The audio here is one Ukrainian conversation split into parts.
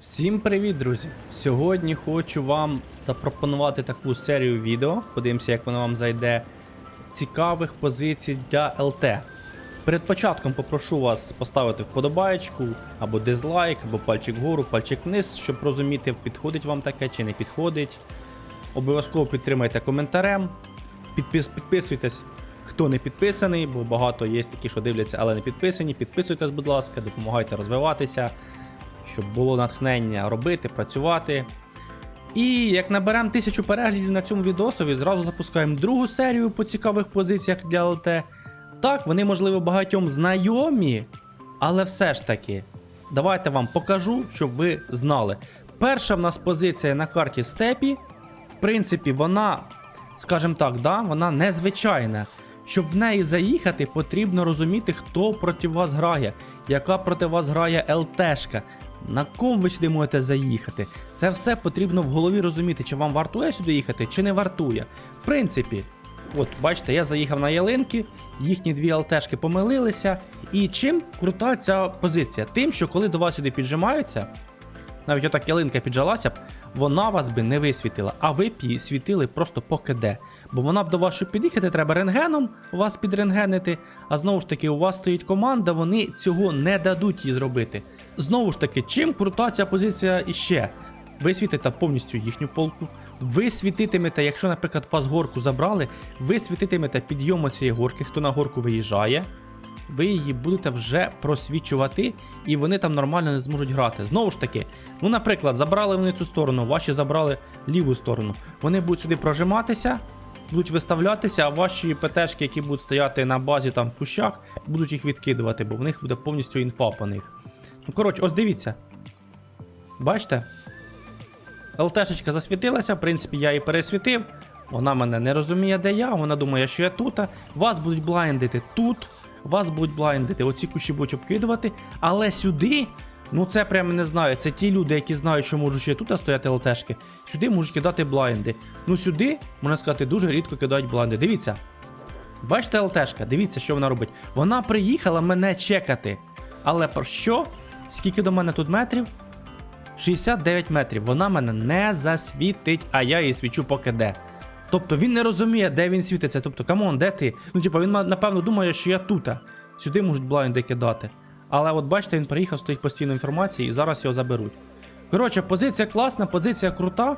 Всім привіт, друзі! Сьогодні хочу вам запропонувати таку серію відео. Подивимося, як воно вам зайде. Цікавих позицій для ЛТ. Перед початком попрошу вас поставити вподобаєчку, або дизлайк, або пальчик вгору, пальчик вниз, щоб розуміти, підходить вам таке чи не підходить. Обов'язково підтримайте коментарем. Підпис, підписуйтесь, хто не підписаний, бо багато є такі, що дивляться, але не підписані. Підписуйтесь, будь ласка, допомагайте розвиватися, щоб було натхнення робити, працювати. І як наберемо тисячу переглядів на цьому відосові, зразу запускаємо другу серію по цікавих позиціях для ЛТ. Так, вони, можливо, багатьом знайомі, але все ж таки, давайте вам покажу, щоб ви знали. Перша в нас позиція на карті степі. В принципі, вона, скажімо так, да, вона незвичайна. Щоб в неї заїхати, потрібно розуміти, хто проти вас грає, яка проти вас грає ЛТшка, на ком ви сюди можете заїхати. Це все потрібно в голові розуміти, чи вам вартує сюди їхати, чи не вартує. В принципі, от бачите, я заїхав на ялинки, їхні дві алтешки помилилися. І чим крута ця позиція? Тим, що коли до вас сюди піджимаються, навіть отак ялинка піджалася б, вона вас би не висвітила, а ви б її світили просто по КД. Бо вона б до вас, щоб під'їхати, треба рентгеном вас підрентгенити. А знову ж таки, у вас стоїть команда, вони цього не дадуть їй зробити. Знову ж таки, чим крута ця позиція іще? Ви світите повністю їхню полку. Ви світитимете, якщо, наприклад, вас горку забрали, ви світитимете підйому цієї горки, хто на горку виїжджає ви її будете вже просвічувати, і вони там нормально не зможуть грати. Знову ж таки, ну, наприклад, забрали вони цю сторону, ваші забрали ліву сторону. Вони будуть сюди прожиматися, будуть виставлятися, а ваші ПТшки, які будуть стояти на базі там в кущах, будуть їх відкидувати, бо в них буде повністю інфа по них. Ну, коротше, ось дивіться. Бачите? ЛТшечка засвітилася, в принципі, я її пересвітив. Вона мене не розуміє, де я, вона думає, що я тут. Вас будуть блайндити тут, вас будуть блайндити, оці кущі будуть обкидувати. Але сюди, ну це прямо не знаю. Це ті люди, які знають, що можуть ще тут стояти ЛТшки. Сюди можуть кидати блайнди. Ну сюди, можна сказати, дуже рідко кидають блайнди. Дивіться. Бачите, ЛТшка, дивіться, що вона робить. Вона приїхала мене чекати. Але про що? Скільки до мене тут метрів? 69 метрів. Вона мене не засвітить, а я її свічу поки де. Тобто він не розуміє, де він світиться. Тобто, камон, де ти? Ну, типу, він напевно думає, що я тут. Сюди можуть блайнди кидати. Але от бачите, він приїхав, стоїть постійно інформації і зараз його заберуть. Коротше, позиція класна, позиція крута.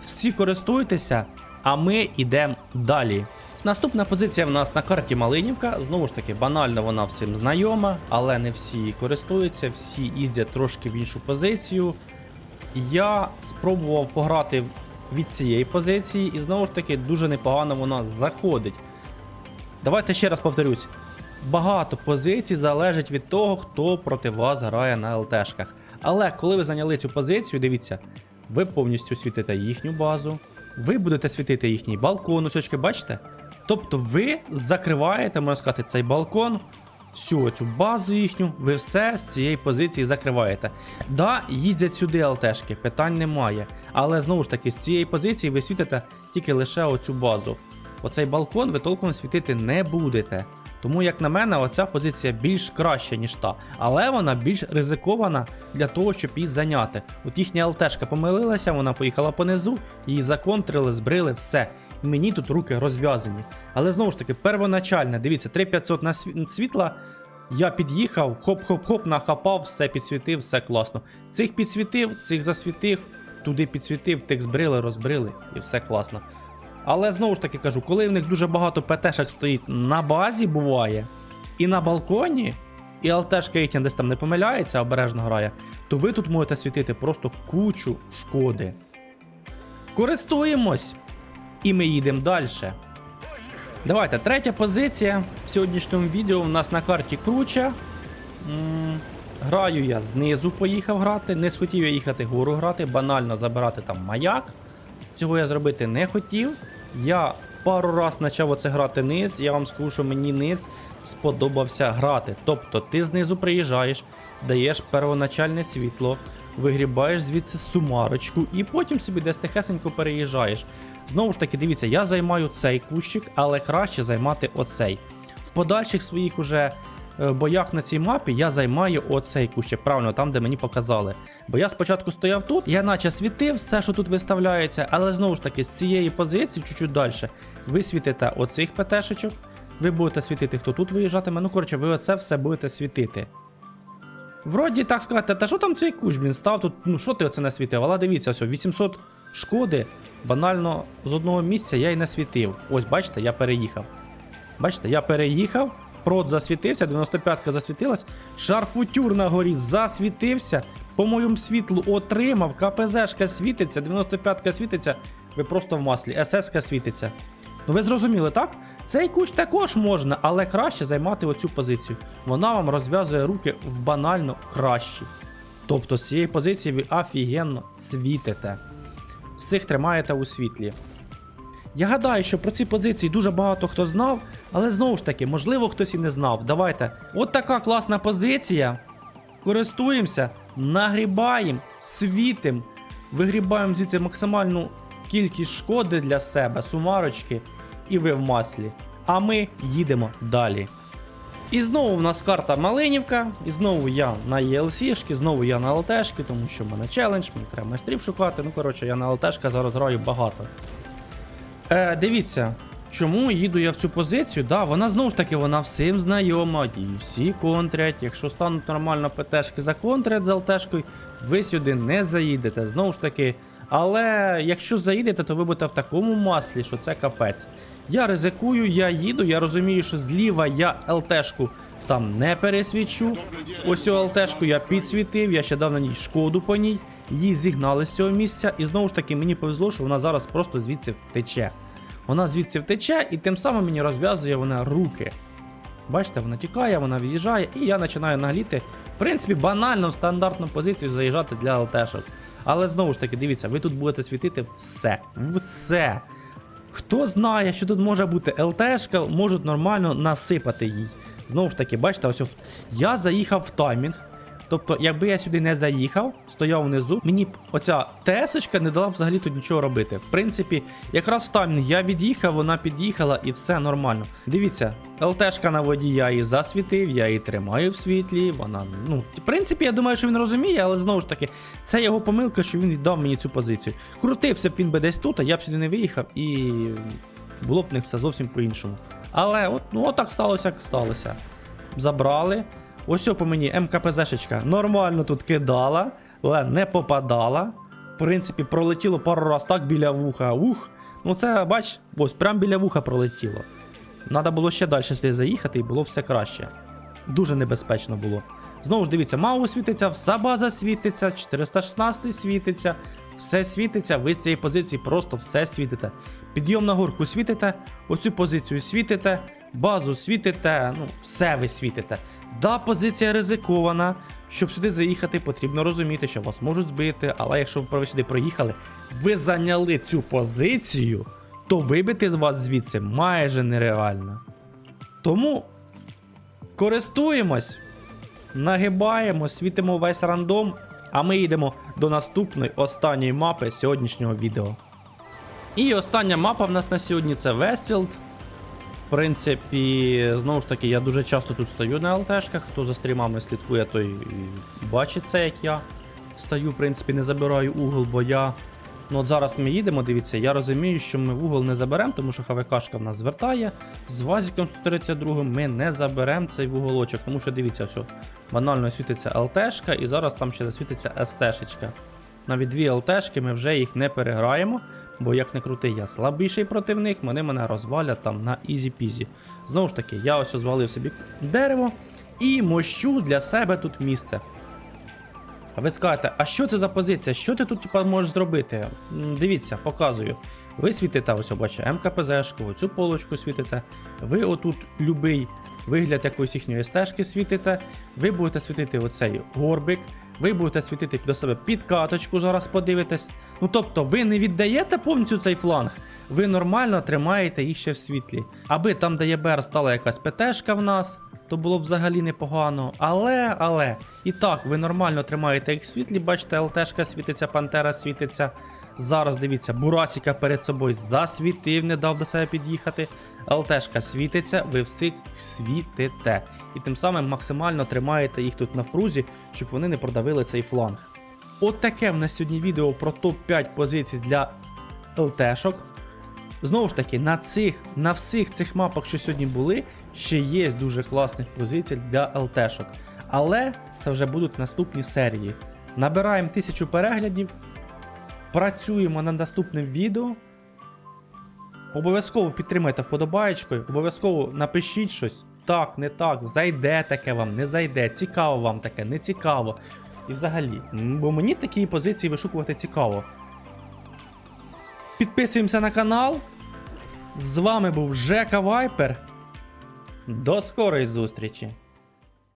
Всі користуйтеся, а ми йдемо далі. Наступна позиція в нас на карті Малинівка. Знову ж таки, банально вона всім знайома, але не всі її користуються, всі їздять трошки в іншу позицію. Я спробував пограти від цієї позиції, і знову ж таки дуже непогано вона заходить. Давайте ще раз повторюсь. Багато позицій залежить від того, хто проти вас грає на ЛТшках. Але коли ви зайняли цю позицію, дивіться, ви повністю світите їхню базу, ви будете світити їхній балкон, ось бачите? Тобто ви закриваєте, можна сказати, цей балкон, всю цю базу їхню, ви все з цієї позиції закриваєте. Да, їздять сюди ЛТшки, питань немає. Але знову ж таки, з цієї позиції ви світите тільки лише оцю базу. Оцей балкон ви толком світити не будете. Тому, як на мене, оця позиція більш краща, ніж та. Але вона більш ризикована для того, щоб її зайняти. От їхня ЛТшка помилилася, вона поїхала понизу, її законтрили, збрили, все. Мені тут руки розв'язані. Але знову ж таки, первоначальне, дивіться, 3500 на світла. Я під'їхав, хоп-хоп-хоп, нахапав, все підсвітив, все класно. Цих підсвітив, цих засвітив, туди підсвітив, тих збрили, розбрили, і все класно. Але знову ж таки кажу, коли в них дуже багато ПТшок стоїть на базі, буває, і на балконі, і ЛТшка їхня десь там не помиляється, обережно грає, то ви тут можете світити просто кучу шкоди. Користуємось! І ми їдемо далі. Давайте, третя позиція в сьогоднішньому відео у нас на карті круче. М, Граю я знизу поїхав грати. Не схотів я їхати гору грати, банально забирати там маяк. Цього я зробити не хотів. Я пару раз почав оце грати низ. Я вам скажу, що мені низ сподобався грати. Тобто ти знизу приїжджаєш, даєш первоначальне світло, вигрібаєш звідси сумарочку і потім собі десь тихесенько переїжджаєш. Знову ж таки, дивіться, я займаю цей кущик, але краще займати оцей. В подальших своїх уже е, боях на цій мапі я займаю оцей кущик, правильно, там, де мені показали. Бо я спочатку стояв тут, я наче світив все, що тут виставляється, але знову ж таки, з цієї позиції, чуть-чуть далі, ви світите оцих ПТшечок, ви будете світити, хто тут виїжджатиме. Ну, коротше, ви оце все будете світити. Вроді так сказати, та що там цей кущ, він став тут, ну що ти оце не світив? Але дивіться, ось 800 шкоди, банально з одного місця я й не світив. Ось, бачите, я переїхав. Бачите, я переїхав, прот засвітився, 95-ка засвітилась, шарфутюр на горі засвітився, по моєму світлу отримав, КПЗшка світиться, 95-ка світиться, ви просто в маслі, СС-ка світиться. Ну ви зрозуміли, так? Цей кущ також можна, але краще займати оцю позицію. Вона вам розв'язує руки в банально кращі. Тобто з цієї позиції ви офігенно світите. Всіх тримаєте у світлі. Я гадаю, що про ці позиції дуже багато хто знав, але знову ж таки, можливо, хтось і не знав. Давайте. От така класна позиція. Користуємося, нагрібаємо, світимо, вигрібаємо звідси максимальну кількість шкоди для себе, сумарочки, і ви в маслі. А ми їдемо далі. І знову в нас карта Малинівка, і знову я на ELC-шки, знову я на ЛТшки, тому що в мене челендж, мені треба майстрів шукати. Ну, коротше, я на ЛТшка зараз граю багато. Е, дивіться, чому їду я в цю позицію? Да, вона знову ж таки вона всім знайома, і всі контрять. Якщо стануть нормально ПТшки законтрять з ЛТшкою, ви сюди не заїдете. Знову ж таки. Але якщо заїдете, то ви будете в такому маслі, що це капець. Я ризикую, я їду, я розумію, що зліва я ЛТшку там не пересвічу. Ось цю ЛТшку я підсвітив, я ще дав на ній шкоду по ній, її зігнали з цього місця, і знову ж таки мені повезло, що вона зараз просто звідси втече. Вона звідси втече, і тим самим мені розв'язує вона руки. Бачите, вона тікає, вона від'їжджає, і я починаю нагліти. В принципі, банально в стандартну позицію заїжджати для ЛТшок. Але знову ж таки, дивіться, ви тут будете світити все. Все. Хто знає, що тут може бути ЛТшка, можуть нормально насипати їй. Знову ж таки, бачите, ось я заїхав в таймінг. Тобто, якби я сюди не заїхав, стояв внизу, мені б оця ТС-очка не дала взагалі тут нічого робити. В принципі, якраз таймінг я від'їхав, вона під'їхала і все нормально. Дивіться, ЛТшка на воді я її засвітив, я її тримаю в світлі. Вона, ну, в принципі, я думаю, що він розуміє, але знову ж таки, це його помилка, що він віддав мені цю позицію. Крутився б він би десь тут, а я б сюди не виїхав і було б не все зовсім по-іншому. Але от, ну, от так сталося, як сталося. Забрали. Ось по мені МКПЗшечка нормально тут кидала, але не попадала. В принципі, пролетіло пару раз так біля вуха. Ух. Ну це, бач, ось прям біля вуха пролетіло. Надо було ще далі сюди заїхати і було все краще. Дуже небезпечно було. Знову ж дивіться, Мау світиться, вся база світиться, 416 світиться, все світиться, ви з цієї позиції просто все світите. Підйом на горку світите, оцю позицію світите, базу світите, ну, все ви світите. Да, позиція ризикована. Щоб сюди заїхати, потрібно розуміти, що вас можуть збити, але якщо ви сюди проїхали, ви зайняли цю позицію, то вибити з вас звідси майже нереально. Тому користуємось, нагибаємо, світимо весь рандом, а ми йдемо до наступної останньої мапи сьогоднішнього відео. І остання мапа в нас на сьогодні це Вестфілд. В принципі, знову ж таки, я дуже часто тут стою на ЛТшках. Хто за стрімами слідкує, той бачить це, як я стою, в принципі, не забираю угол, бо я. Ну от зараз ми їдемо, дивіться, я розумію, що ми в угол не заберемо, тому що ХВКшка в нас звертає. З Вазіком 132 ми не заберемо цей вуголочок, тому що дивіться, все, банально світиться ЛТшка і зараз там ще засвітиться СТшечка. Навіть дві ЛТшки ми вже їх не переграємо. Бо як не крути, я слабший противник, вони мене розвалять там на ізі-пізі. Знову ж таки, я ось звалив собі дерево і мощу для себе тут місце. Ви скажете, а що це за позиція? Що ти тут типа, можеш зробити? Дивіться, показую. Ви світите, ось бачите, МКПЗшку, оцю полочку світите. Ви отут любий вигляд якоїсь їхньої стежки світите. Ви будете світити оцей горбик. Ви будете світити до себе підкаточку, зараз подивитесь. Ну тобто, ви не віддаєте повністю цей фланг, ви нормально тримаєте їх ще в світлі. Аби там, де є БР, стала якась ПТшка в нас, то було взагалі непогано. Але, але, і так, ви нормально тримаєте їх в світлі, бачите, ЛТшка світиться, Пантера світиться. Зараз дивіться, Бурасіка перед собою засвітив, не дав до себе під'їхати. ЛТшка світиться, ви всіх світите. і тим самим максимально тримаєте їх тут на впрузі, щоб вони не продавили цей фланг. От таке в нас сьогодні відео про топ-5 позицій для ЛТшок. Знову ж таки, на цих, на всіх цих мапах, що сьогодні були, ще є дуже класних позицій для ЛТшок. Але це вже будуть наступні серії. Набираємо 1000 переглядів, працюємо над наступним відео. Обов'язково підтримайте вподобаєчкою, обов'язково напишіть щось. Так, не так, зайде таке вам, не зайде, цікаво вам таке, не цікаво. І взагалі, бо мені такі позиції вишукувати цікаво. Підписуємося на канал. З вами був Жека Вайпер. До скорої зустрічі!